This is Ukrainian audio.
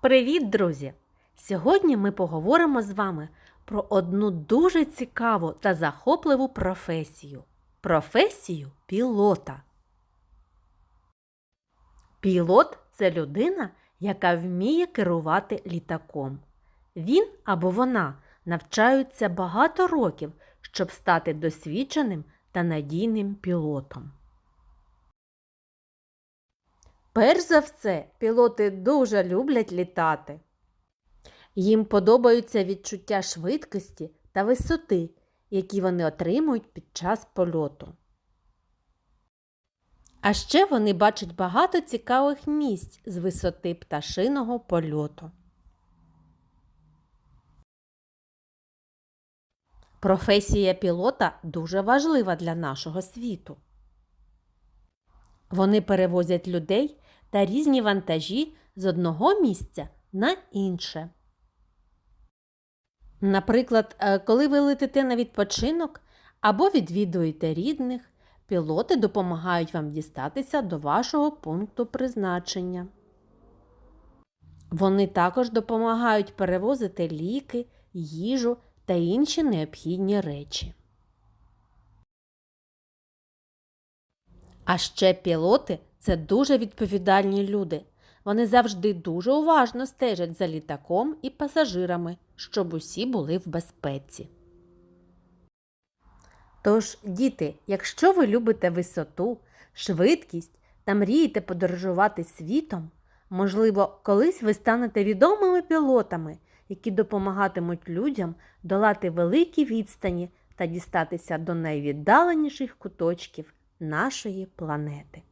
Привіт, друзі! Сьогодні ми поговоримо з вами про одну дуже цікаву та захопливу професію професію пілота. Пілот це людина, яка вміє керувати літаком. Він або вона навчаються багато років, щоб стати досвідченим та надійним пілотом. Перш за все, пілоти дуже люблять літати. Їм подобаються відчуття швидкості та висоти, які вони отримують під час польоту. А ще вони бачать багато цікавих місць з висоти пташиного польоту. Професія пілота дуже важлива для нашого світу. Вони перевозять людей та різні вантажі з одного місця на інше. Наприклад, е, коли ви летите на відпочинок або відвідуєте рідних, пілоти допомагають вам дістатися до вашого пункту призначення. Вони також допомагають перевозити ліки, їжу та інші необхідні речі. А ще пілоти це дуже відповідальні люди. Вони завжди дуже уважно стежать за літаком і пасажирами, щоб усі були в безпеці. Тож, діти, якщо ви любите висоту, швидкість та мрієте подорожувати світом, можливо, колись ви станете відомими пілотами, які допомагатимуть людям долати великі відстані та дістатися до найвіддаленіших куточків нашої планети.